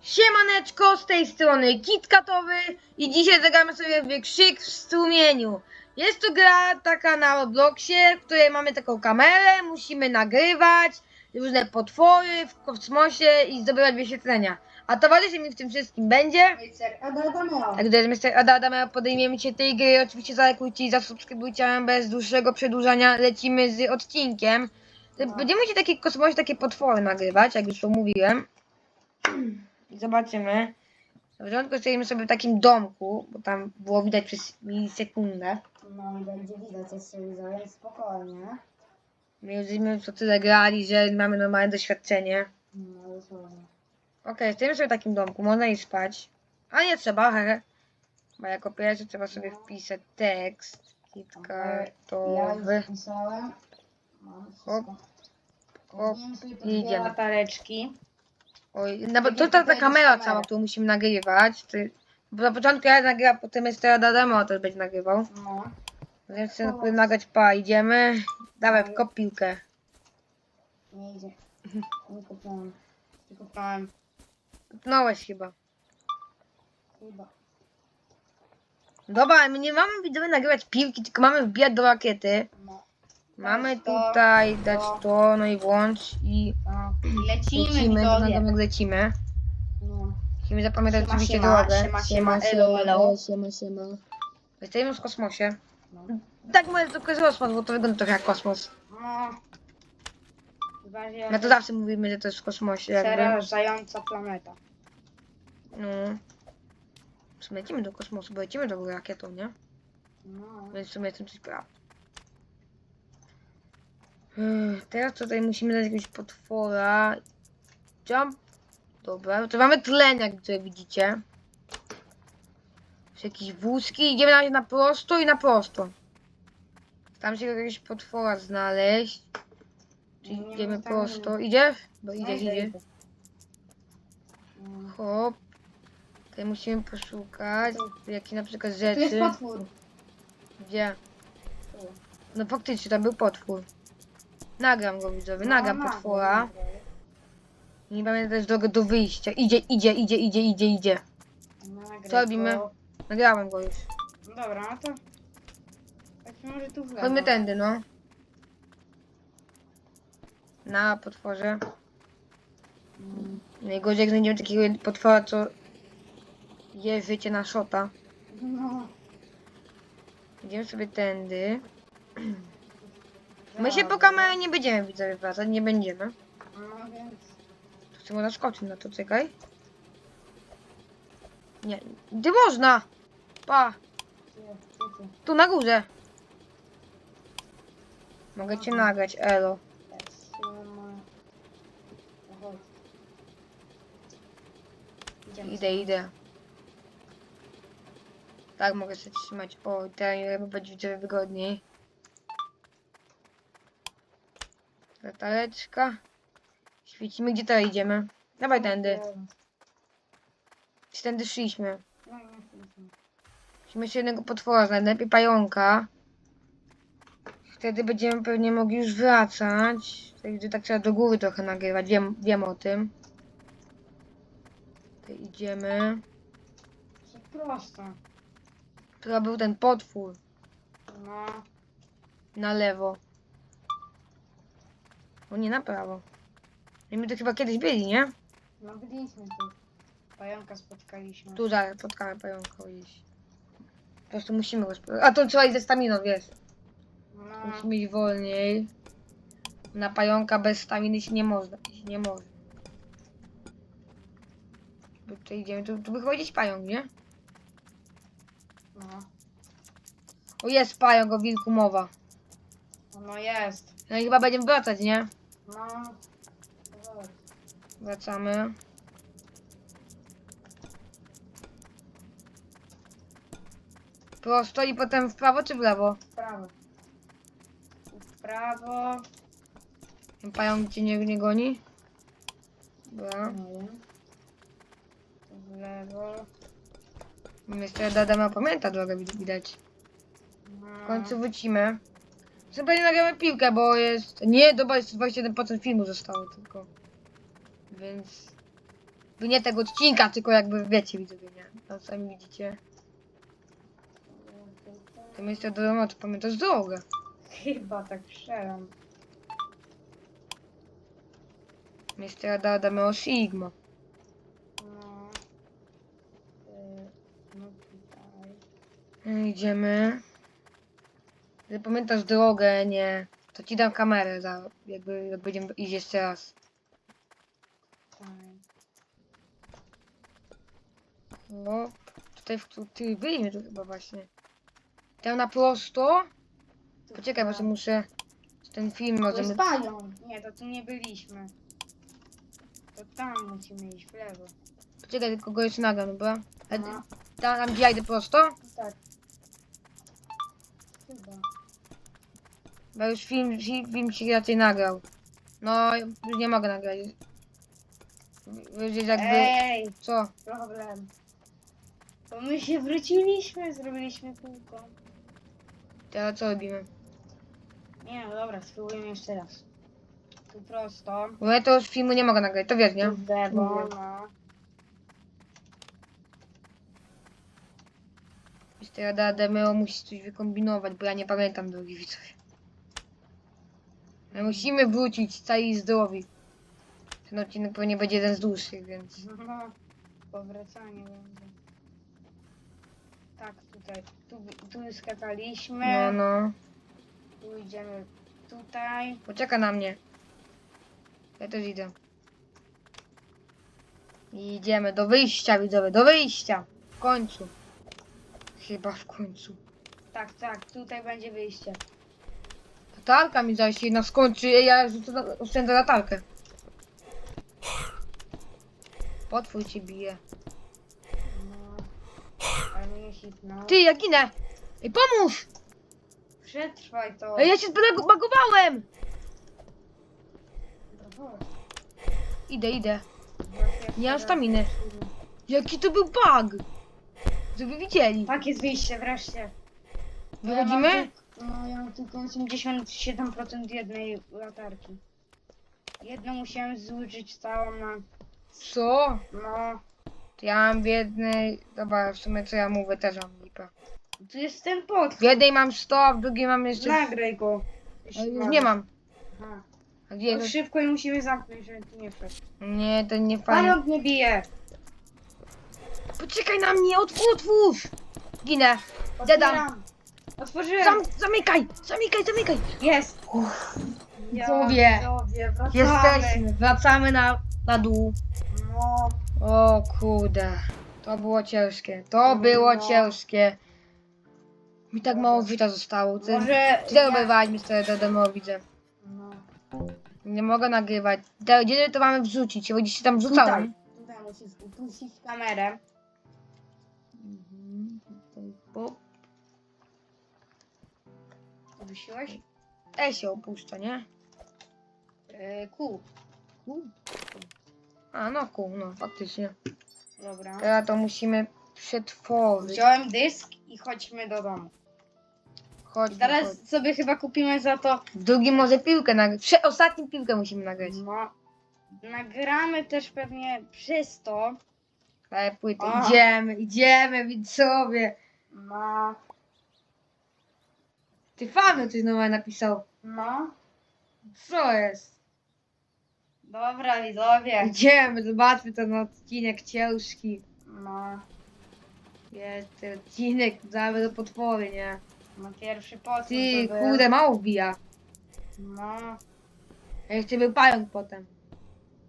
Siemaneczko, z tej strony KitKatowy i dzisiaj zagramy sobie w Krzyk w strumieniu. Jest to gra taka na Robloxie, w której mamy taką kamerę, musimy nagrywać różne potwory w kosmosie i zdobywać wyświetlenia. A towarzyszem mi w tym wszystkim będzie... Tak, gdy Mr. Adadama podejmiemy się tej gry, oczywiście zalajkujcie i zasubskrybujcie, bez dłuższego przedłużania lecimy z odcinkiem. Będziemy się takie kosmosie, takie potwory nagrywać, jak już to mówiłem. I zobaczymy. Na początku stoimy sobie w takim domku, bo tam było widać przez milisekundę. No i będzie widać jeszcze widzowie, spokojnie. My już żeśmy co tyle grali, że mamy normalne doświadczenie. No dosłownie. Okej, stoimy sobie w takim domku, można iść spać. A nie trzeba, hehe. Bo jako pierwsze trzeba sobie wpisać tekst. Ja KitKatowy. już pisałem. No, wszystko. Hop, i dwie idziemy. latareczki. Oj, no bo Tak to ta, ta kamera cała, którą musimy nagrywać. Bo na początku ja nagrywam, potem jest teraz Adamo też będzie nagrywał. No. Więc chcę sobie nagrać, pa, idziemy. Dawaj, w kopiłkę. Nie idzie. Nie kupiłem. Nie kupiłem. Kupnąłeś chyba. Chyba. Dobra, my nie mamy widzowie nagrywać piłki, tylko mamy wbijać do rakiety. No. Mamy tutaj dać to. no i włącz i. Lecimy, lecimy, to na widzowie. domek lecimy. No. Musimy zapamiętać Siema, oczywiście siema, drogę. siema, siema, elo, elo. siema, siema. Jesteśmy w kosmosie. No. Tak, może to jest kosmos, bo to wygląda trochę jak kosmos. No. Bardziej My to zawsze mówimy, że to jest w kosmosie. Jakby. Przerażająca planeta. No. W sumie lecimy do kosmosu, bo lecimy do rakietą, nie? No. Więc w sumie jestem coś prawda. Ech, Teraz tutaj musimy dać jakiegoś potwora. Jump. Dobra, to mamy tlen, jak tutaj widzicie. Jest jakieś wózki. Idziemy na na prosto i na prosto. Tam się jakiegoś potwora znaleźć. Idziemy prosto. Idziesz? Bo idziesz, Znajdę, idzie. idę. No. Hop. Tutaj musimy poszukać. Jakie na przykład rzeczy. potwór. Gdzie? No faktycznie, tam był potwór. Nagram go widzowie, nagram No, no, potwora. no, Nie pamiętam też drogę do wyjścia. Idzie, idzie, idzie, idzie, idzie, idzie. Co robimy? go. Nagrałem go już. No dobra, no to... Tak może tu w lewo. Chodźmy tędy, no. Na potworze. Mm, Najgorzej jak znajdziemy takiego potwora, co je życie na szota. No. Idziemy sobie tędy. My się po kamerę nie będziemy widzowie wracać, nie będziemy. No więc... Tu chcę można skoczyć na to, czekaj. Nie, gdzie można? Pa, Gdzie, gdzie ty? tu na górze. Mogę cię nagrać, elo. Tak. No chodź. Idziemy Idę, idę. Tak, mogę się trzymać. O, teraz będzie widzowie wygodniej. Latareczka. Świecimy, gdzie teraz idziemy? Dawaj tędy. Czy tędy szliśmy? Musimy jeszcze jednego potwora znaleźć, najlepiej pająka. Wtedy będziemy pewnie mogli już wracać. Wtedy tak trzeba do góry trochę nagrywać, wiem, wiem o tym. Tutaj idziemy. To prosto. To był ten potwór No. na lewo. O nie, na prawo. I my to chyba kiedyś byli, nie? No byliśmy tu. Pająka spotkaliśmy. Tu zaraz spotkamy pająka iść. Po prostu musimy go spotkać. A to trzeba iść ze staminą, wiesz. No. Musimy iść wolniej. Na pająka bez staminy się nie można. Się nie może. Bo tutaj idziemy, tu, tu by chyba gdzieś pająk, nie? No. O jest pająk, o wilku mowa. No jest. No i chyba będziemy wracać, nie? No. Wracamy. Prosto i potem w prawo czy w lewo? W prawo. W prawo. Pająk cię nie, nie goni? Dobra. W lewo. Jeszcze Dadama pamięta drogę, wid- widać. W końcu wrócimy. Sobie nagramy piłkę, bo jest... Nie, dobra, jest 21% filmu zostało tylko. Więc... Wy nie tego odcinka, tylko jakby wiecie, widzowie, nie? No sami widzicie. Ty myślisz do domu, to pamiętasz drogę. Chyba tak strzelam. Mister Adameo Sigma. No. Y, No tutaj. No, Idziemy. Ty pamiętasz drogę, nie? To ci dam kamerę za, jakby jak będziemy iść jeszcze raz. Tutaj. No, tutaj w ty byliśmy tu chyba właśnie. Tam na prosto. Poczekaj, bo sobie muszę ten film To możemy. jest pająk. Nie, to tu nie byliśmy. To tam musimy iść w lewo. Poczekaj, tylko go jeszcze nagram, dobra? No. Tam, tam gdzie ja idę prosto? Tak. Bo już film, film, się raczej nagrał. No, już nie mogę nagrać. Już jest jakby. Ej, Co? problem. Bo my się wróciliśmy, zrobiliśmy kółko. Teraz co robimy? Nie, no dobra, spróbujemy jeszcze raz. Tu prosto. Bo ja to już filmu nie mogę nagrać, to wiesz, nie? Tu w lewo, no. Adameo musi coś wykombinować, bo ja nie pamiętam drogi widzowie. My musimy wrócić cali zdrowi. Ten odcinek pewnie będzie jeden z dłuższych, więc... No, powracanie będzie. Tak, tutaj. Tu, tu skakaliśmy. No, no. Tu idziemy tutaj. Poczeka na mnie. Ja też idę. I idziemy do wyjścia, widzowie, do wyjścia. W końcu. Chyba w końcu. Tak, tak, tutaj będzie wyjście. Latarka mi zaś jedna skończy, ja rzucę na- oszczędzę latarkę. Potwór cię bije. No. Ale mnie hitnął. Ty, ja ginę! Ej, pomóż! Przetrwaj to. Ej, ja się zbagowałem! Idę, idę. Ja Nie mam staminy. Jaki to był bug! Żeby widzieli. Tak jest wyjście wreszcie. Wychodzimy? Ja mam tylko, no ja mam tylko 87% jednej latarki. Jedną musiałem zużyć całą na... Co? No, To ja mam w jednej... Dobra, w sumie co ja mówię, też mam lipę. tu jest ten potwór. W jednej mam 100, a w drugiej mam jeszcze... Nagraj go. Już nie mam. Aha. A gdzie jest? szybko i musimy zamknąć, żeby tu nie wszedł. Nie, to nie fajnie. Pająk mnie bije. Poczekaj na mnie, otwórz! otwórz! Ginę. Dedam. Otwieram. Otworzyłem. Zam, zamykaj! Zamykaj, zamykaj! Jest. Widzowie. Widzowie, wracamy. Jesteśmy, wracamy na, na dół. No, O kurde, to było ciężkie, to było No. ciężkie. Mi tak mało życia zostało, ty, może... ty ja... obywałeś mi sobie demo widzę. No. Nie mogę nagrywać. Te, gdzie to mamy wrzucić? Bo gdzieś się tam wrzucałem. Tutaj, tutaj musisz upuścić kamerę. Mhm, tutaj, po- Upuściłeś? E się opuszcza, nie? Kół. A no kół, no faktycznie. Dobra. Teraz to musimy przetworzyć. Wziąłem dysk i chodźmy do domu. Chodź, teraz chodź. sobie chyba kupimy za to. W drugim może piłkę nagrać. Prze- ostatnią piłkę musimy nagrać. No. Nagramy też pewnie przez to. Ale płytę. A. Idziemy, idziemy, widzowie. No. Ty Fabio coś nowego napisał. No. Co jest? Dobra, widzowie. Idziemy, zobaczmy ten odcinek ciężki. No. Jest ten odcinek, damy do potwory, nie? No pierwszy potwór Ty, to był. kurde, mało wbija. No. A jeszcze był pająk potem.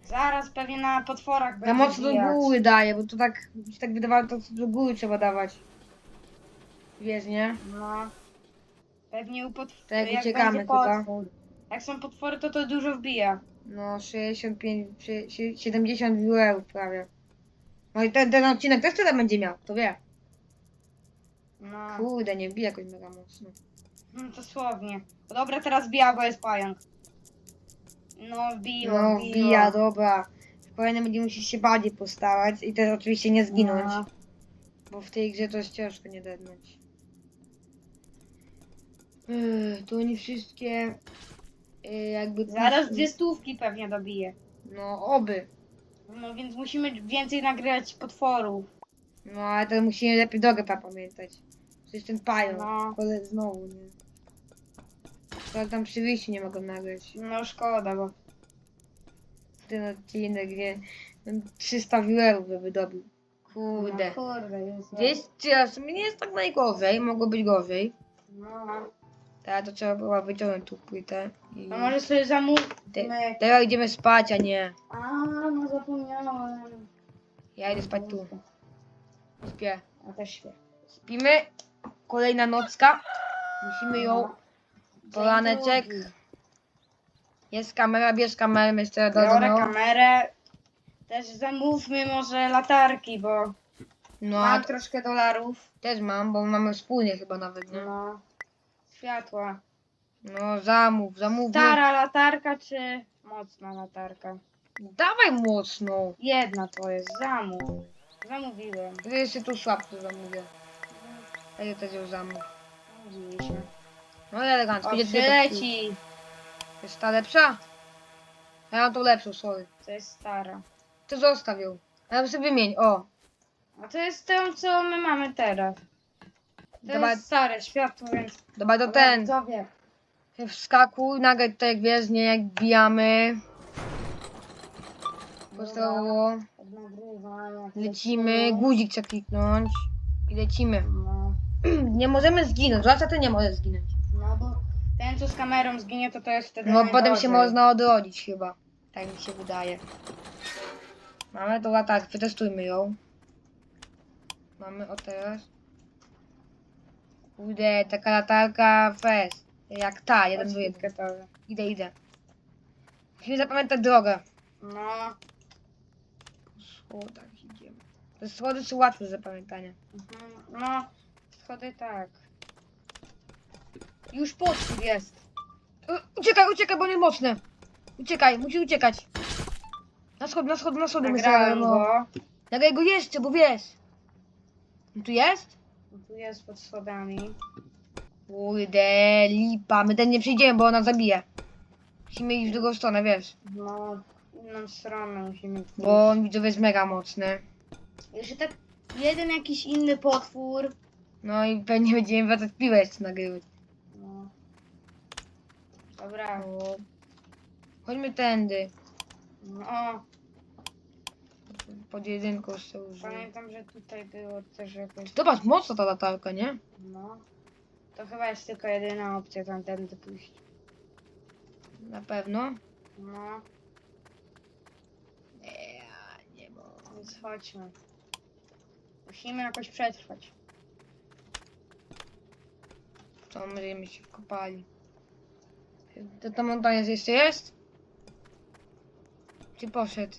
Zaraz pewnie na potworach będzie mocno do góry daje, bo to tak, mi się tak wydawało, to do góry trzeba dawać. Wiesz, nie? No. Pewnie u potworów. Tak, jak uciekamy będzie tylko. potwór. Jak są potwory, to to dużo wbija. No, 65, przy- sie- 70 viewerów prawie. No i ten, ten odcinek też tyle będzie miał, to wie. No. Kurde, nie wbija jakoś mega mocno. No, dosłownie. No dobra, teraz wbija, bo jest pająk. No, wbiło, No, wbija, dobra. W kolejnym będzie musisz się bardziej postarać i też oczywiście nie zginąć. No. Bo w tej grze to jest ciężko nie dednąć. To oni wszystkie yy, jakby... Zaraz dwie stówki pewnie dobije. No, oby. No więc musimy więcej nagrywać potworów. No ale to musimy lepiej drogę pamiętać. Przecież ten pająk. No. Kole znowu, nie? To tam przy wyjściu nie mogą nagrać. No szkoda, bo Ten odcinek, gdzie ten 300 viewerów by wydobył. Kurde. No, kurde, jest. Gdzieś teraz nie jest tak najgorzej, mogło być gorzej. No, Teraz to trzeba było wyciągnąć tu płytę. I... no może sobie zamówmy. Te, teraz idziemy spać, a nie. A, no zapomniałem. Ja idę spać tu. Śpię. Ja też śpię. Śpimy. Kolejna nocka. Musimy ją. Polaneczek. Dzień drugi. Jest kamera, bierz kamerę, jeszcze do Biorę no. kamerę. Też zamówmy może latarki, bo No, a mam troszkę dolarów. też mam, bo mamy wspólnie chyba nawet, nie? No. Światła. No, zamów, zamów. Stara latarka czy mocna latarka? Dawaj mocno. Jedna to jest, zamów. Zamówiłem. To jeszcze tu słabko zamówię. A ja też ją zamów. Widzieliśmy. No i elegancko. O, przyleci. Jest ta lepsza? A ja mam tą lepszą, sorry. To jest stara. To zostaw ją. A ja sobie wymień, o. A to jest to, co my mamy teraz. To jest stare światło, więc... Dobra, to ten. Widzowie. Wskakuj, nagle tutaj jak wiesz, nie jak bijamy. Nagrywania. Lecimy, guzik trzeba kliknąć. I lecimy. No, Nie możemy zginąć, zwłaszcza ty nie możesz zginąć. no bo ten, co z kamerą zginie, to to jest wtedy No potem najgorzej. się można odrodzić chyba. Tak mi się wydaje. Mamy tą latarkę, przetestujmy ją. Mamy o teraz. Kurde, taka latarka fest. Jak ta, jeden do gotowe. Idę, idę. Musimy zapamiętać drogę. No, Po schodach idziemy. Te schody są łatwe do zapamiętania. mhm. no, schody tak. Już potwór jest. U- Uciekaj, uciekaj, bo nie mocne. Uciekaj, musi uciekać. Na schody, na schody, na schody. Nagrałem no. go. Nagraj go jeszcze, bo wiesz. Tu jest? Tu jest pod schodami. Kurde, lipa. My ten nie przyjdziemy, bo ona zabije. Musimy iść w drugą stronę, wiesz. No, inną stronę musimy pójść. Bo on widzowie jest mega mocny. Jeszcze tak jeden jakiś inny potwór. No i pewnie będziemy wracać piłę jeszcze nagrywać. No. Dobra. O. Chodźmy tędy. No, Pod jedynką sobie użyję. pamiętam, że tutaj było też jakoś... Zobacz, mocno ta latarka, nie? No. To chyba jest tylko jedyna opcja tamtędy pójść. Na pewno. No, Nie, nie mogę. więc chodźmy. Musimy jakoś przetrwać. To będziemy się wkopali. To ta montaża jeszcze jest? Czy poszedł?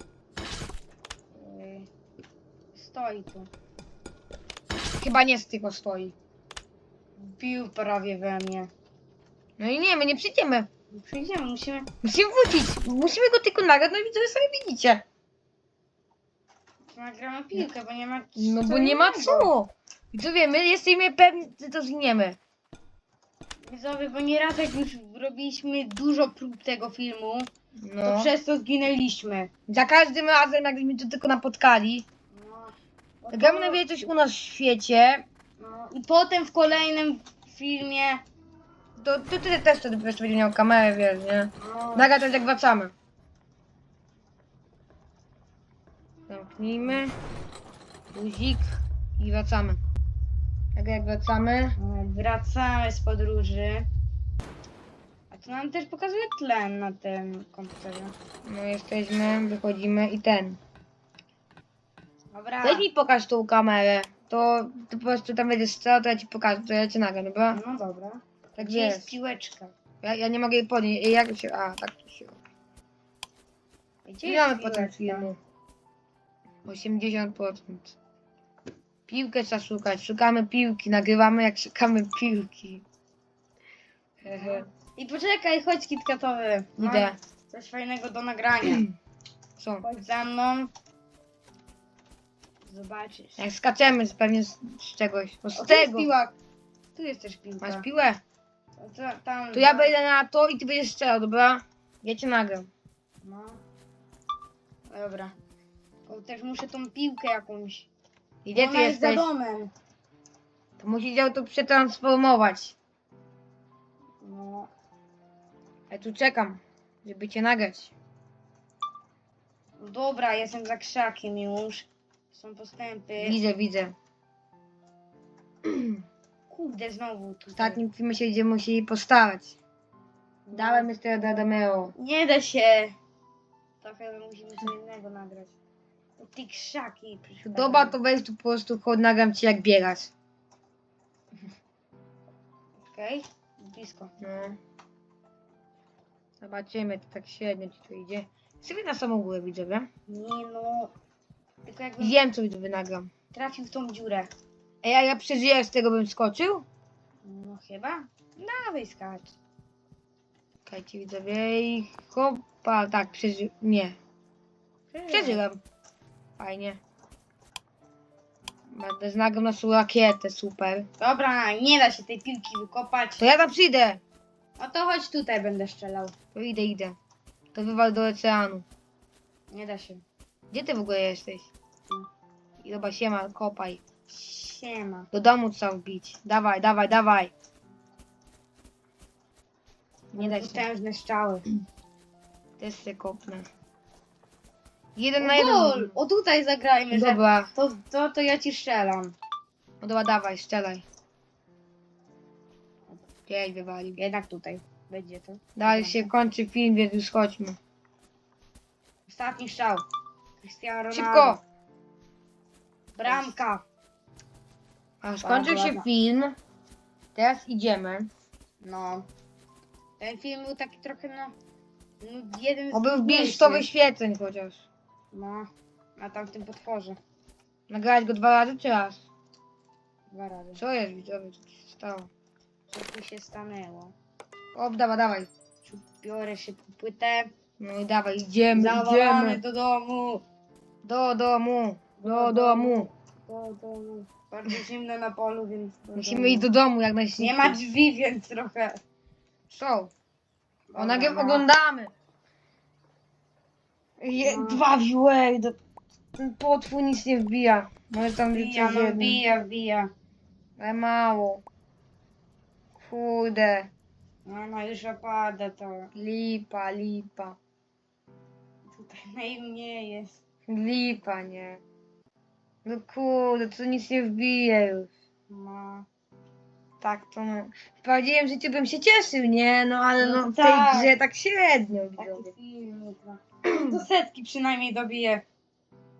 Stoi tu. Chyba nie z tylko stoi. Bił prawie we mnie. No i nie, my nie przyjdziemy. Przyjdziemy, musimy... Musimy wrócić. Musimy go tylko nagrać, no i widzowie sobie widzicie. Nagramy piłkę, bo nie ma... No bo nie ma co. Widzowie, my jesteśmy pewni, że to zginiemy. Widzowie, bo nieraz jak już robiliśmy dużo prób tego filmu, to No. przez to zginęliśmy. Za każdym razem, jakbyśmy to tylko napotkali. No, Gramy to- na wie coś u nas w świecie. No, I potem w kolejnym filmie... To, to ty też wtedy wiesz, będzie miał kamerę, wiesz, nie? No, Nagrać jak wracamy. Zamknijmy. Guzik. I wracamy. Tak jak wracamy. Wracamy z podróży. A tu nam też pokazuje tlen na tym komputerze. No jesteśmy, wychodzimy i ten. Dobra. Weź mi pokaż tą kamerę. To, to po prostu tam będziesz strzelał, to ja ci pokażę, to ja cię nagram, dobra? No dobra. Tak Gdzie jest jest. piłeczka? Ja, ja nie mogę jej podnieść. Ej, Jak się. A, tak to się. Gdzie jest mamy potem piłeczka? filmu. 80%. Piłkę trzeba szukać. Szukamy piłki, nagrywamy jak szukamy piłki. Hehe. I poczekaj, chodź kitkatowy. Mam Idę. Coś fajnego do nagrania. Co? Chodź za mną. Zobaczysz. Jak skaczemy z pewnie z, z czegoś. Bo z O, tu jest tego. Tu jest też piłka. Masz piłę? To, tam, To ja wejdę na to i ty będziesz strzelał, dobra? Ja cię nagram. No. Dobra. Bo też muszę tą piłkę jakąś. I gdzie ty Ona jest za jesteś? domem. To musisz ją tu przetransformować. No. Ja tu czekam, żeby cię nagrać. Dobra, jestem za krzakiem już. Są postępy. Widzę, widzę. Kurde, znowu W tutaj. ostatnim filmie się będziemy musieli postarać. No. Dałem Mr. Dadameo. Nie da się. Trochę musimy co innego nagrać. Ty krzaki. przeszkadzają. Dobra, to weź tu po prostu chodź, nagram ci jak biegasz. Okej, blisko. No. Zobaczymy, to tak średnio ci to idzie. Sobie na samą górę widzowie. Nie no. Tylko jakbym Wiem, co widzowie nagram. trafił w tą dziurę. Ej, a ja przeżyję, z tego bym skoczył? No chyba. Dawaj skacz. Czekajcie widzowie i hopa, tak, przeży... nie. Przeżyłem. Fajnie. Będę znagram naszą rakietę, super. Dobra, nie da się tej piłki wykopać. To ja tam przyjdę. No to chodź tutaj będę strzelał. To idę, idę. To wywal do oceanu. Nie da się. Gdzie ty w ogóle jesteś? I dobra, siema, kopaj. Siema. Do domu trzeba wbić. Dawaj, dawaj, dawaj. Nie da się. Potężne strzały. Też se kopnę. Jeden na jeden. gol! O tutaj zagrajmy, że Dobra. to, to, to ja ci strzelam. No dobra, dawaj, strzelaj. Jej, wywalił. Jednak tutaj będzie to. Dalej się kończy film, więc już chodźmy. Ostatni strzał. Cristiano Ronaldo. Szybko! Bramka. A skończył się ładna. film. Teraz idziemy. No. Ten film był taki trochę no... no jeden z Oby wbić nudniejszych. 100 wyświetleń chociaż. No. Na tamtym potworze. Nagrać go dwa razy czy raz? Dwa razy. Co jest widzowie, co tu się stało? Co tu się stanęło? O, dawaj, dawaj. Biorę szybko płytę. No i dawaj, idziemy, Zawalamy idziemy. do domu. Do domu, do domu. Do domu. Bardzo zimno na polu, więc do Musimy domu. iść do domu jak najszybciej. Nie ma drzwi, więc trochę... Co? O, Dobra, nagryw no. oglądamy. Je, No. Dwa viewery, do... ten potwór nic nie wbija. Może tam być Wbija, no jedno. wbija, wbija. Ale mało. Kurde. No, no już opada to. Lipa, lipa. Tutaj najmniej jest. Lipa, nie. No kurde, to nic nie wbije już. No. Tak to no. W prawdziwym życiu bym się cieszył, nie? No ale no, No w tej tak. grze tak średnio Taki widzowie. film. no. Do setki przynajmniej dobije.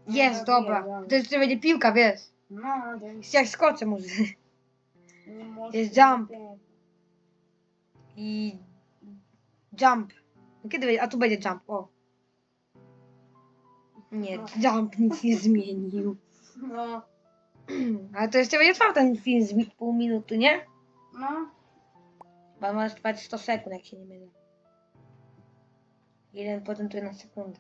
No, Jest, dobije, dobra. To jeszcze będzie piłka, wiesz. No, to jest... Jak skoczę może. nie może Jest jump. I jump. No Kiedy będzie? A tu będzie jump, o. Nie, No. jump nic nie zmienił. No. Ale to jeszcze będzie trwał ten film z mi- pół minuty, nie? No. Bo ma trwać 100 sekund, jak się nie mylę. Jeden procentuje na sekundę.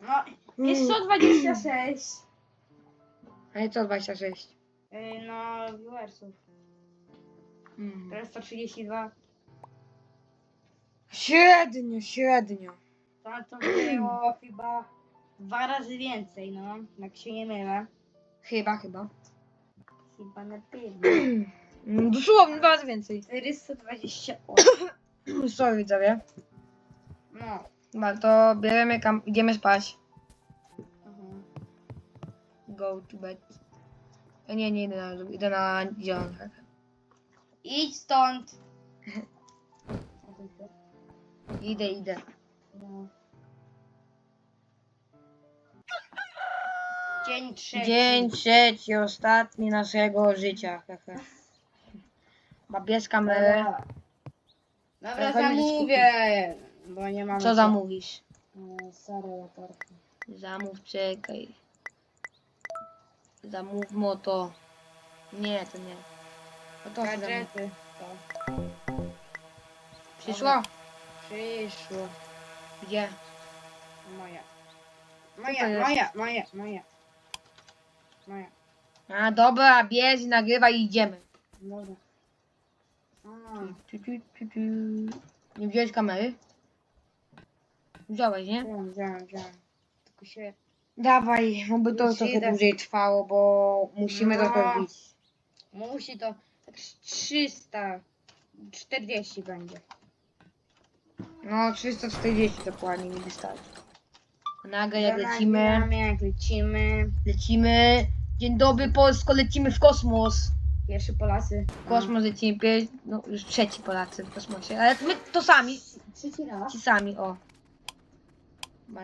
No. Jest 126. Ale co 26? Yy, no, viewersów. Mm. Teraz 132. Średnio, średnio. To, to było chyba dwa razy więcej, no. Jak się nie mylę. Chyba, chyba. Chyba na pewno. Dosłownie dwa razy więcej. 428. Sorry, widzowie. No. Dobra, to bierzemy kam... idziemy spać. Mhm. Go to bed. E, Nie, nie idę na, idę na zielonek. Idź stąd. Idę, idę. No. Dzień trzeci. Dzień trzeci, ostatni naszego życia. hehe. Babierz kamerę. Dobra, zamówię. Bo nie mamy. Co zamówisz? E, Sorry, latarki. Zamów, czekaj. Zamów moto. Nie, to nie. No to zamów. Gadżety. To. Przyszło? Przyszło. Gdzie? Moja. Moja, moja, moja, moja. Moja. A dobra, bierz, nagrywaj i idziemy. Dobra. A, Tu, tu, tu, tu. Nie wziąłeś kamery? Wziąłeś, nie? Wziąłem, wziąłem, wziąłem. Tylko się... Dawaj, bo by to Już trochę idę. dłużej trwało, bo musimy No. to zrobić. Musi to... Tak z 300... 40 będzie. No, 340 dokładnie mi wystarczy. Nagle jak lecimy, Jak lecimy. lecimy. Dzień dobry Polsko, lecimy w kosmos. Pierwszy Polacy. W kosmos lecimy, pier... no już trzeci Polacy w kosmosie, ale my to sami, Trzeci raz. ci sami, o.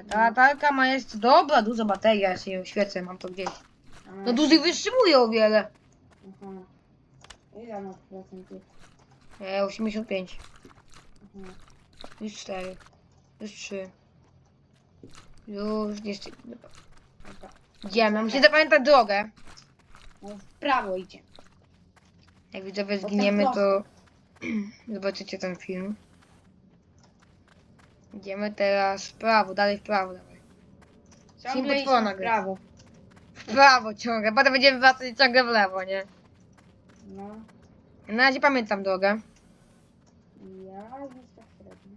Ta latarka ma jest dobra, duża bateria, ja się ją świecę, mam to gdzieś. No dłużej wytrzymuje o wiele. Aha. Ile ma procentów? E, 85, Aha. Już 4, już 3. Już jeszcze... Dobra. Idziemy, muszę zapamiętać drogę. No w prawo idzie. Jak widzowie zginiemy, to zobaczycie ten film. Idziemy teraz w prawo, dalej w prawo, dawaj. Ciągle iść w prawo. W prawo ciągle, potem będziemy wracać ciągle w lewo, nie? No. Na razie pamiętam drogę.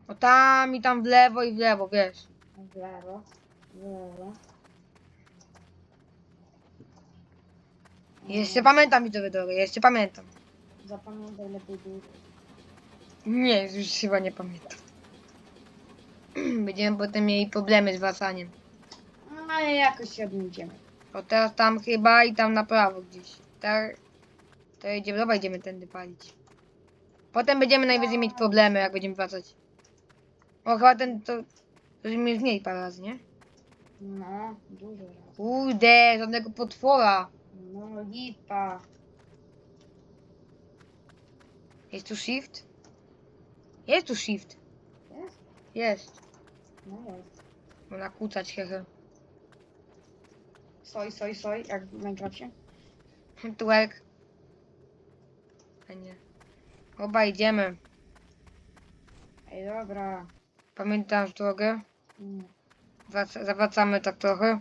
Ja już tak średnio. O tam i tam w lewo i w lewo, wiesz. W lewo. W lewo. Jeszcze pamiętam widzowie drogę, jeszcze pamiętam. Zapamiętaj lepiej długo. Nie, już chyba nie pamiętam. Będziemy potem mieli problemy z wracaniem. No ale jakoś się odmówiemy. O teraz tam chyba i tam na prawo gdzieś. Tak. To idziemy, dobra, idziemy tędy palić. Potem będziemy najwyżej mieć problemy, jak będziemy wracać. O, chyba ten to... Żeśmy już mieli parę razy, nie? No, dużo razy. Kurde, żadnego potwora. No, lipa. Jest tu shift? Jest tu shift. Jest? Jest. No jest. Można kłócać, hehe. Soj, soj, soj, jak w Minecrafcie. Twerk. A nie. Oba idziemy. Ej, dobra. Pamiętasz drogę? Wraca, zawracamy tak trochę.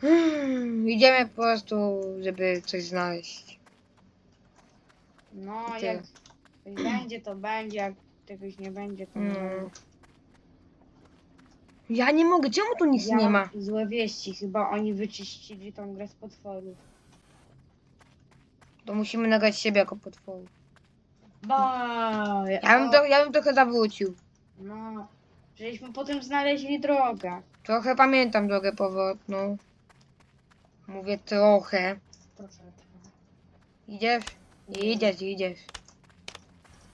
Hmm, idziemy po prostu, żeby coś znaleźć. No, jak coś będzie, to będzie, jak czegoś nie będzie, to nie będzie. Ja nie mogę, czemu tu nic Ja nie ma? Złe wieści, chyba oni wyczyścili tą grę z potworów. To musimy nagrać siebie jako potworu. Ba, Ja bym, to, ja bym trochę zawrócił. No, żeśmy potem znaleźli drogę. Trochę pamiętam drogę powrotną. Mówię trochę. Proszę. Idziesz? Idziesz, idziesz.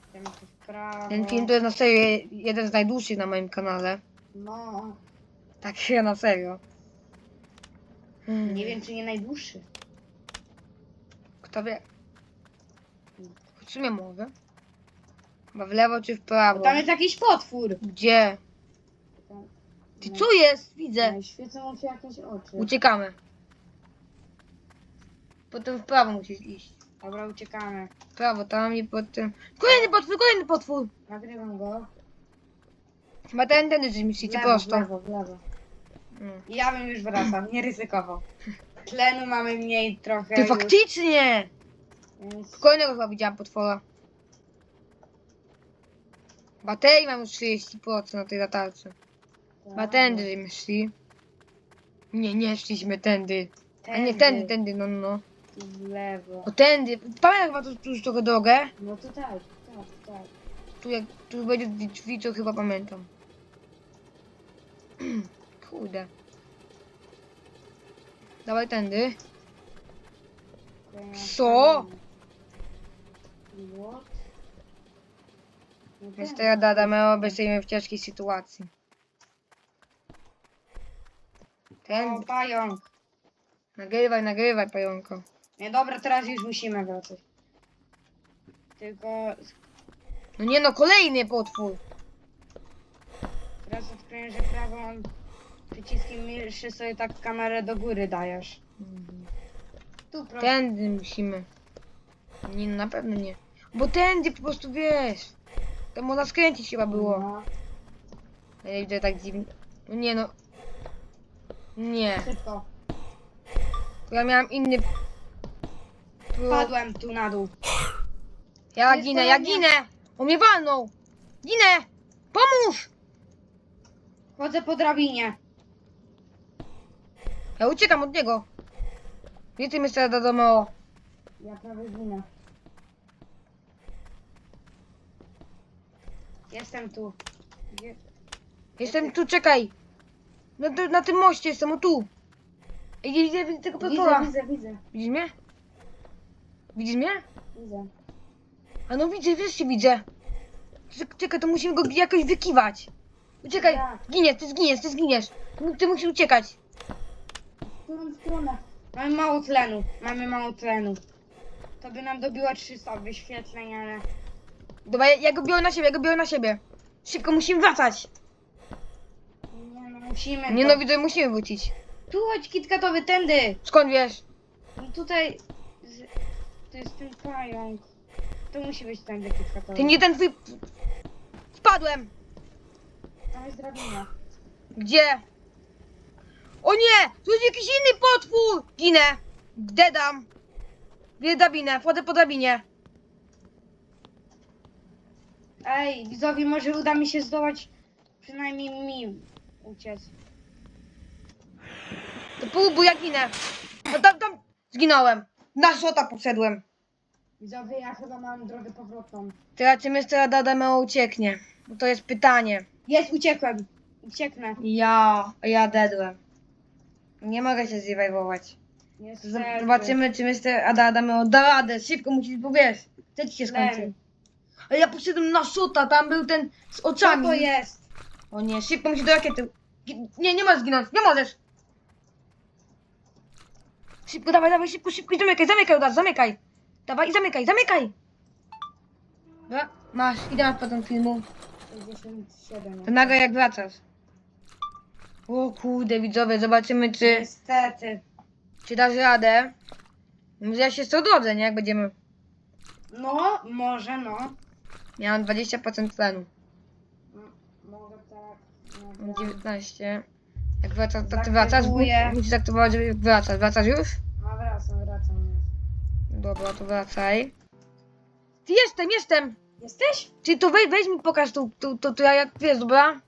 Idziemy tu w prawo. Ten film to jest na serio jeden z najdłuższych na moim kanale. No, Tak się na serio. Hmm, nie wiem czy nie najdłuższy. Kto wie? W sumie może. Chyba w lewo czy w prawo? Tam jest jakiś potwór. Gdzie? Ty no, co jest? Widzę. no, Świecą się jakieś oczy. Uciekamy. Potem w prawo musisz iść. Dobra, uciekamy. W prawo, tam i potem... Kolejny potwór, kolejny potwór! Nagrywam go. Chyba ten, ten, że myślicie prosto. W lewo, w lewo. Mm. Ja bym już wracał, nie ryzykował. Tlenu mamy mniej trochę Ty już, faktycznie! Więc... Kolejnego chyba widziałam potwora. Baterii mam już 30% na tej latarce. Chyba tędy żeśmy szli. Nie, nie szliśmy tędy. A nie tędy, tędy, no, no, no. W lewo. O tędy. Pamiętam chyba tu, tu już trochę drogę. No to tak, tak, tak. Tu jak tu będzie drzwi, to chyba pamiętam. Kurde. Dawaj tędy. Co? What? No Więc tak. teraz Adameo będziemy w ciężkiej sytuacji. Ten. O, pająk. Nagrywaj, nagrywaj, pająko. Nie, dobra, teraz już musimy wracać. Tylko No nie no, kolejny potwór. teraz odkryję, że prawą przyciskiem myszy sobie tak kamerę do góry dajesz. Tu proszę. Tędy musimy. Nie, no na pewno nie. Bo tędy po prostu wiesz. To można skręcić chyba było. No, Ja widzę tak dziwnie. No nie no. Nie. szybko. Ja miałam inny. Pro... Padłem tu na dół. Ja Jest ginę, ja ginę! On mnie walnął! Ginę! Pomóż! Chodzę po drabinie. Ja uciekam od niego. Gdzie ty Mr. Dadomeo? Ja prawie ginę. Jestem tu. Gdzie? Jestem tu, czekaj! Na, na, na tym moście jestem, o tu! Ej, nie widzę, widzę tego potwora. Widzę, widzę, widzę. Widzisz mnie? Widzisz mnie? Widzę. A no widzę, wreszcie widzę. Czek- Czekaj, to musimy go jakoś wykiwać. Uciekaj, Jak? zginiesz, ty zginiesz, ty zginiesz. Ty, ty musisz uciekać. W którą stronę? Mamy mało tlenu. Mamy mało tlenu. To by nam dobiło 300 wyświetleń, ale... Dobra, ja, ja go biorę na siebie, ja go biorę na siebie. Szybko, musimy wracać. Nie no, musimy. Nie no, widzę, musimy wrócić. Tu chodź kitkatowy, tędy! Skąd wiesz? No tutaj... Z... To jest ten pająk. To musi być tędy kitkatowy. Ty nie ten twój... Spadłem. Tam jest drabina. Gdzie? O nie! Tu jest jakiś inny potwór! Ginę! Dedam! Drabinę, wchodzę po drabinie. Ej, widzowie, może uda mi się zdołać przynajmniej mi uciec. To próbuj, ja ginę. No tam, tam... Zginąłem. Na szota poszedłem. Widzowie, ja chyba mam drogę powrotną. Teraz czy Mr. Dadameo ucieknie? Bo to jest pytanie. Jest, uciekłem. Ucieknę. Ja, ja dedłem. Nie mogę się zrewajwować. Niestety. Zobaczymy, czy Mr. Adameo da radę. Szybko musisz, bo wiesz, ci się skończy. Lem. Ale ja poszedłem na szota, tam był ten z Co oczami. to jest? O nie, szybko musisz do rakiety. Gi- Nie, nie możesz zginąć, nie możesz. Szybko, dawaj, dawaj, szybko, szybko i zamykaj, zamykaj od razu, zamykaj. Dawaj i zamykaj, zamykaj. Dobra, masz, idę na potem filmu. 67. To nagle jak wracasz. O kurde, widzowie, zobaczymy czy, Niestety. czy dasz radę. Może ja się z drodze, nie? Jak będziemy... No, może no. Miałam 20% tlenu. M- Mogę tak. Mam Dobra. 19. Jak wracasz, to ty wracasz? Zaktywuję. Musisz aktywować, żeby wracasz. Wracasz już? No wracam, wracam. Dobra, to wracaj. Ty jestem, jestem! Jesteś? Ty to weź, weź mi pokaż tu, tu, tu, tu ja jak wiesz, dobra?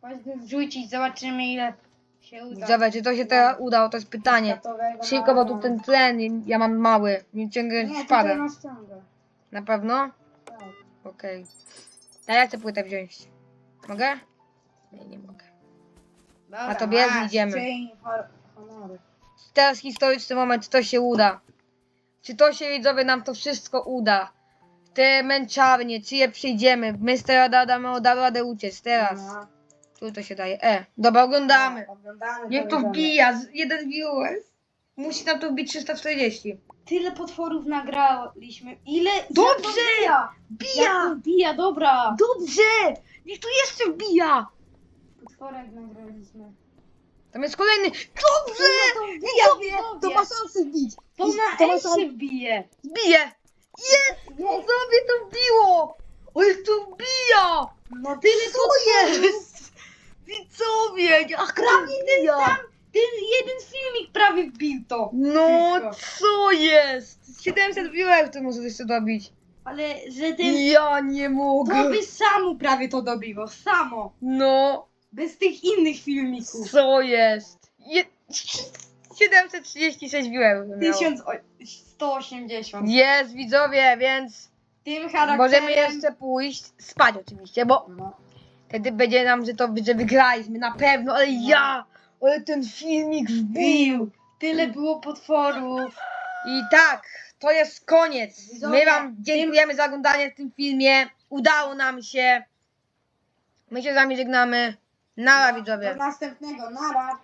Chodźmy wrzucić, zobaczymy ile się uda. Widzowie, czy to się teraz udało, to jest pytanie. Kitkatowego Szybko, bo tu ten tlen, ja mam mały. Nie ciągle Nie, tutaj spada. masz ciągle. Na pewno? Okej. A ja chcę płytę wziąć. Mogę? Nie, nie mogę. Dobra, A tobie masz, idziemy. czyń hor- honory. Teraz historyczny moment, czy to się uda. Czy to się widzowie nam to wszystko uda. Te męczarnie, czy je przyjdziemy. Mr. Adamo da radę uciec teraz. No. Tu to się daje. E, dobra, oglądamy. Oglądamy. Niech to oglądamy. wbija, z- jeden viewers. Musi nam to wbić 340. Tyle potworów nagraliśmy. Ile? Dobrze! Jak to Bija! Jak to bija, dobra! Dobrze! Niech to jeszcze wbija! Potworek nagraliśmy. Tam jest kolejny. Dobrze! Widzowie, to ma szansę wbić. To na To ma S szansę. się wbije. Wbije! Jest! Widzowie, to wbiło! Ale to wbija! No tyle Co potworów. jest? Widzowie, to Prawie ten wbija? Ten jeden filmik prawie wbił to. No, Wszystko. co jest? 700 viewerów to może jeszcze dobić. Ale że ten... Ja nie To mogę. by samo prawie to dobiło. Samo. No, Bez tych innych filmików. co jest? Je... 736 viewerów to miało. 1180. Jest, widzowie, więc Tym charakterem... możemy jeszcze pójść spać oczywiście, bo No. wtedy będzie nam, że to że wygraliśmy na pewno, ale ja, ale ten filmik wbił. Bił. Tyle było potworów. I tak, to jest koniec. My wam dziękujemy za oglądanie w tym filmie. Udało nam się. My się z wami żegnamy. Nara widzowie. Do następnego. Nara.